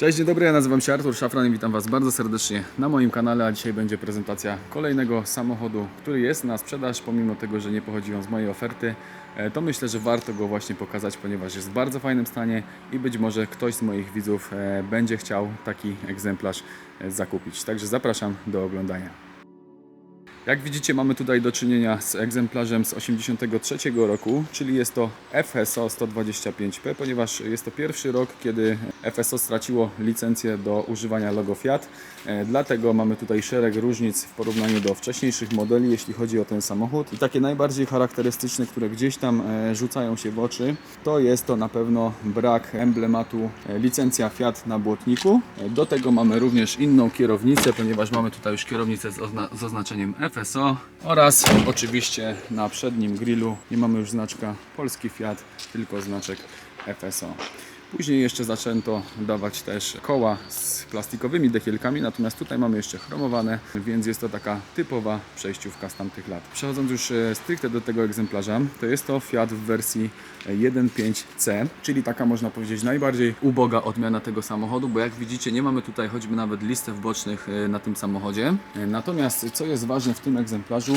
Cześć, dzień dobry, ja nazywam się Artur Szafran i witam Was bardzo serdecznie na moim kanale, a dzisiaj będzie prezentacja kolejnego samochodu, który jest na sprzedaż, pomimo tego, że nie pochodzi on z mojej oferty, e, to myślę, że warto go właśnie pokazać, ponieważ jest w bardzo fajnym stanie i być może ktoś z moich widzów e, będzie chciał taki egzemplarz e, zakupić. Także zapraszam do oglądania. Jak widzicie, mamy tutaj do czynienia z egzemplarzem z 83 roku, czyli jest to FSO 125P, ponieważ jest to pierwszy rok, kiedy FSO straciło licencję do używania logo Fiat. E, Dlatego mamy tutaj szereg różnic w porównaniu do wcześniejszych modeli, jeśli chodzi o ten samochód. I takie najbardziej charakterystyczne, które gdzieś tam e, rzucają się w oczy, to jest to na pewno brak emblematu e, licencja Fiat na błotniku. Do tego mamy również inną kierownicę, ponieważ mamy tutaj już kierownicę z, ozna- z oznaczeniem FSO oraz oczywiście na przednim grillu nie mamy już znaczka polski Fiat, tylko znaczek FSO. Później jeszcze zaczęto dawać też koła z plastikowymi dekielkami, natomiast tutaj mamy jeszcze chromowane, więc jest to taka typowa przejściówka z tamtych lat. Przechodząc już e, stricte do tego egzemplarza, to jest to Fiat w wersji 1.5C, czyli taka można powiedzieć najbardziej uboga odmiana tego samochodu, bo jak widzicie nie mamy tutaj choćby nawet listów bocznych e, na tym samochodzie. E, Natomiast co jest ważne w tym egzemplarzu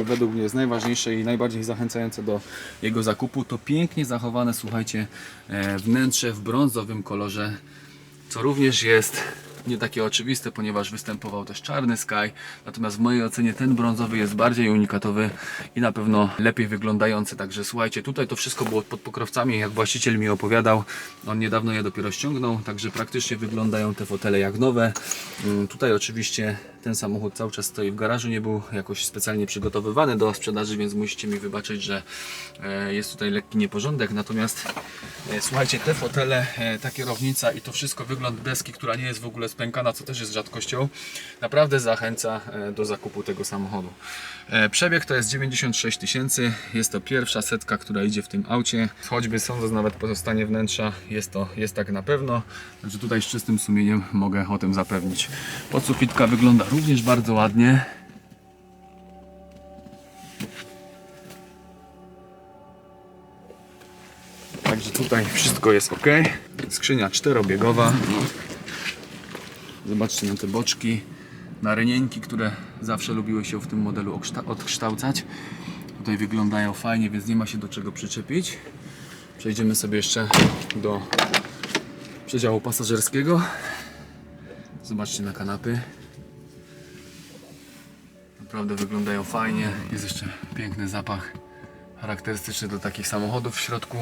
i według mnie jest najważniejsze i najbardziej zachęcające do jego zakupu, to pięknie zachowane, słuchajcie, e, wnętrze w brązowym kolorze, co również jest nie takie oczywiste, ponieważ występował też czarny Sky, natomiast w mojej ocenie ten brązowy jest bardziej unikatowy i na pewno lepiej wyglądający. Także słuchajcie, tutaj to wszystko było pod pokrowcami, jak właściciel mi opowiadał, on niedawno je dopiero ściągnął, także praktycznie wyglądają te fotele jak nowe. Mm, Tutaj oczywiście ten samochód cały czas stoi w garażu, nie był jakoś specjalnie przygotowywany do sprzedaży, więc musicie mi wybaczyć, że e, jest tutaj lekki nieporządek. Natomiast e, słuchajcie, te fotele, e, ta kierownica i to wszystko, wygląd deski, która nie jest w ogóle spękana, co też jest rzadkością, naprawdę zachęca do zakupu tego samochodu. Przebieg to jest 96 tysięcy, jest to pierwsza setka, która idzie w tym aucie. Choćby sądząc nawet po stanie wnętrza, jest to jest tak na pewno. Także tutaj z czystym sumieniem mogę o tym zapewnić. Podsufitka wygląda również bardzo ładnie. Także tutaj wszystko jest ok. Skrzynia czterobiegowa. Zobaczcie na te boczki, na rynieńki, które zawsze lubiły się w tym modelu odkształcać. Tutaj wyglądają fajnie, więc nie ma się do czego przyczepić. Przejdziemy sobie jeszcze do przedziału pasażerskiego. Zobaczcie na kanapy. Naprawdę wyglądają fajnie. Jest jeszcze piękny zapach charakterystyczny do takich samochodów w środku.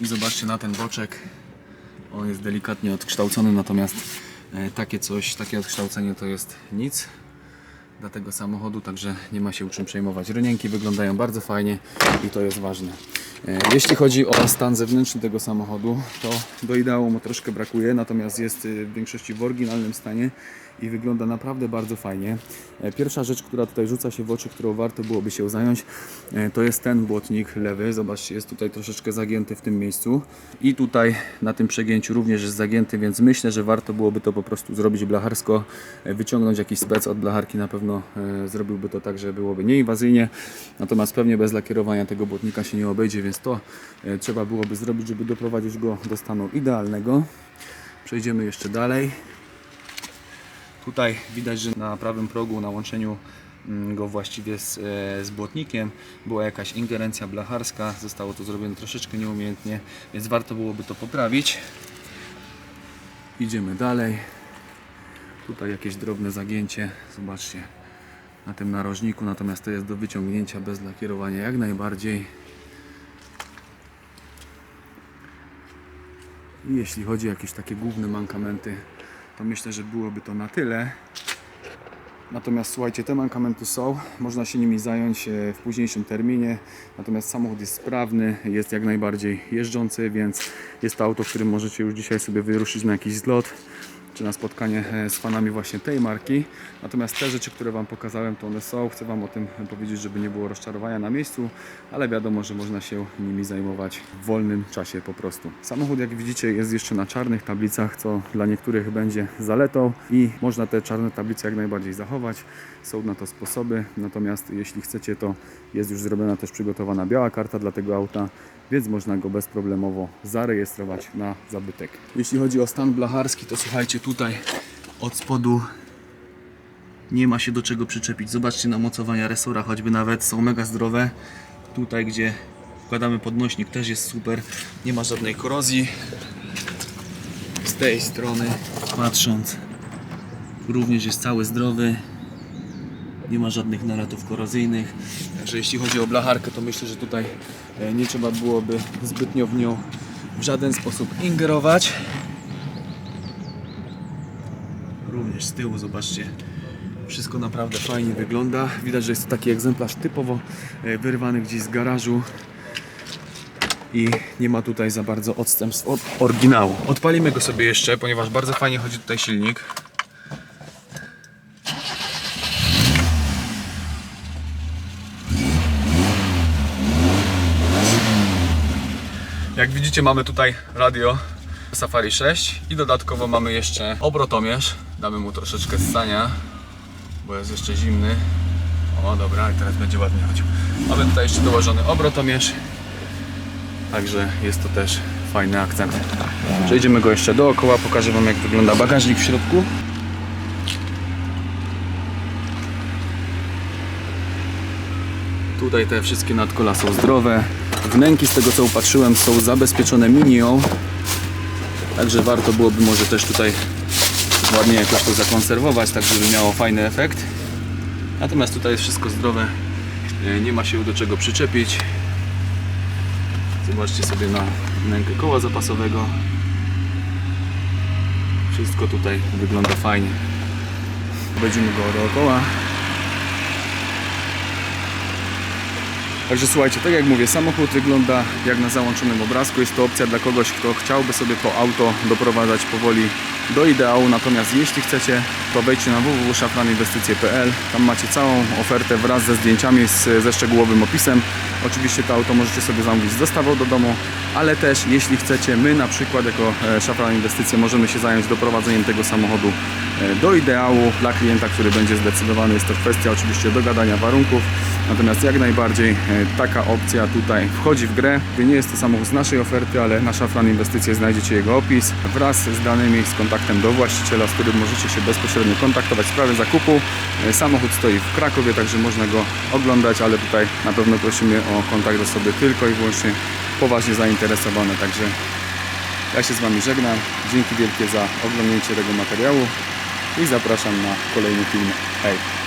I zobaczcie na ten boczek. On jest delikatnie odkształcony, natomiast e, takie coś, takie odkształcenie to jest nic dla tego samochodu, także nie ma się czym przejmować. Rynienki wyglądają bardzo fajnie i to jest ważne. E, Jeśli chodzi o stan zewnętrzny tego samochodu, to do ideału mu troszkę brakuje, natomiast jest e, w większości w oryginalnym stanie i wygląda naprawdę bardzo fajnie. E, Pierwsza rzecz, która tutaj rzuca się w oczy, którą warto byłoby się zająć, e, to jest ten błotnik lewy. Zobaczcie, jest tutaj troszeczkę zagięty w tym miejscu i tutaj na tym przegięciu również jest zagięty, więc myślę, że warto byłoby to po prostu zrobić blacharsko, e, wyciągnąć jakiś spec od blacharki, na pewno zrobiłby to tak, że byłoby nieinwazyjnie, natomiast pewnie bez lakierowania tego błotnika się nie obejdzie, więc to trzeba byłoby zrobić, żeby doprowadzić go do stanu idealnego. Przejdziemy jeszcze dalej. Tutaj widać, że na prawym progu, na łączeniu mm, go właściwie z, e, z błotnikiem była jakaś ingerencja blacharska. Zostało to zrobione troszeczkę nieumiejętnie, więc warto byłoby to poprawić. Idziemy dalej. Tutaj jakieś drobne zagięcie. Zobaczcie na tym narożniku, natomiast to jest do wyciągnięcia bez lakierowania jak najbardziej. I jeśli chodzi o jakieś takie główne mankamenty, to myślę, że byłoby to na tyle. Natomiast słuchajcie, te mankamenty są, można się nimi zająć e, w późniejszym terminie. Natomiast samochód jest sprawny, jest jak najbardziej jeżdżący, więc jest to auto, którym możecie już dzisiaj sobie wyruszyć na jakiś zlot czy na spotkanie e, z fanami właśnie tej marki. Natomiast te rzeczy, które Wam pokazałem, to one są. Chcę Wam o tym powiedzieć, żeby nie było rozczarowania na miejscu, ale wiadomo, że można się nimi zajmować w wolnym czasie po prostu. Samochód, jak widzicie, jest jeszcze na czarnych tablicach, co dla niektórych będzie zaletą i można te czarne tablice jak najbardziej zachować. Są na to sposoby, natomiast jeśli chcecie, to jest już zrobiona też przygotowana biała karta dla tego auta więc można go bezproblemowo zarejestrować na zabytek. Jeśli chodzi o stan blacharski, to słuchajcie tutaj od spodu nie ma się do czego przyczepić. Zobaczcie na mocowania resora, choćby nawet są mega zdrowe. Tutaj, gdzie wkładamy podnośnik, też jest super. Nie ma żadnej korozji. Z tej strony, patrząc, również jest cały zdrowy. Nie ma żadnych nalatów korozyjnych. Także jeśli chodzi o blacharkę, to myślę, że tutaj e, nie trzeba byłoby zbytnio w nią w żaden sposób ingerować. Również z tyłu, zobaczcie, wszystko naprawdę fajnie wygląda. Widać, że jest to taki egzemplarz typowo e, wyrwany gdzieś z garażu i nie ma tutaj za bardzo odstępstw od oryginału. Odpalimy go sobie jeszcze, ponieważ bardzo fajnie chodzi tutaj silnik. Jak widzicie mamy tutaj radio Safari 6 i dodatkowo mamy jeszcze obrotomierz. Damy mu troszeczkę ssania, bo jest jeszcze zimny. O dobra, teraz będzie ładnie chodził. Mamy tutaj jeszcze dołożony obrotomierz. Także jest to też fajny akcent. Przejdziemy go jeszcze dookoła, pokażę Wam jak wygląda bagażnik w środku. Tutaj te wszystkie nadkola są zdrowe. Wnęki z tego co upatrzyłem są zabezpieczone minią. Także warto byłoby może też tutaj ładnie jakoś to zakonserwować, tak żeby miało fajny efekt. Natomiast tutaj jest wszystko zdrowe. E, Nie ma się do czego przyczepić. Zobaczcie sobie na wnękę koła zapasowego. Wszystko tutaj wygląda fajnie. Będziemy go dookoła. Także słuchajcie, tak jak mówię, samochód wygląda jak na załączonym obrazku. Jest to opcja dla kogoś, kto chciałby sobie to auto doprowadzać powoli do ideału. Natomiast jeśli chcecie, to wejdźcie na www.szafraninwestycje.pl. Tam macie całą ofertę wraz ze zdjęciami, z, ze szczegółowym opisem. Oczywiście to auto możecie sobie zamówić z dostawą do domu, ale też jeśli chcecie, my na przykład jako e, Szafran Inwestycje możemy się zająć doprowadzeniem tego samochodu e, do ideału dla klienta, który będzie zdecydowany. Jest to kwestia oczywiście dogadania warunków. Natomiast jak najbardziej e, taka opcja tutaj wchodzi w grę. Nie jest to samochód z naszej oferty, ale na Szafran Inwestycje znajdziecie jego opis wraz z danymi, z kontaktem do właściciela, z którym możecie się bezpośrednio kontaktować w sprawie zakupu. E, Samochód stoi w Krakowie, także można go oglądać, ale tutaj na pewno prosimy o kontakt osoby tylko i wyłącznie poważnie zainteresowane. Także ja się z Wami żegnam. Dzięki wielkie za oglądnięcie tego materiału i zapraszam na kolejny film. Hej!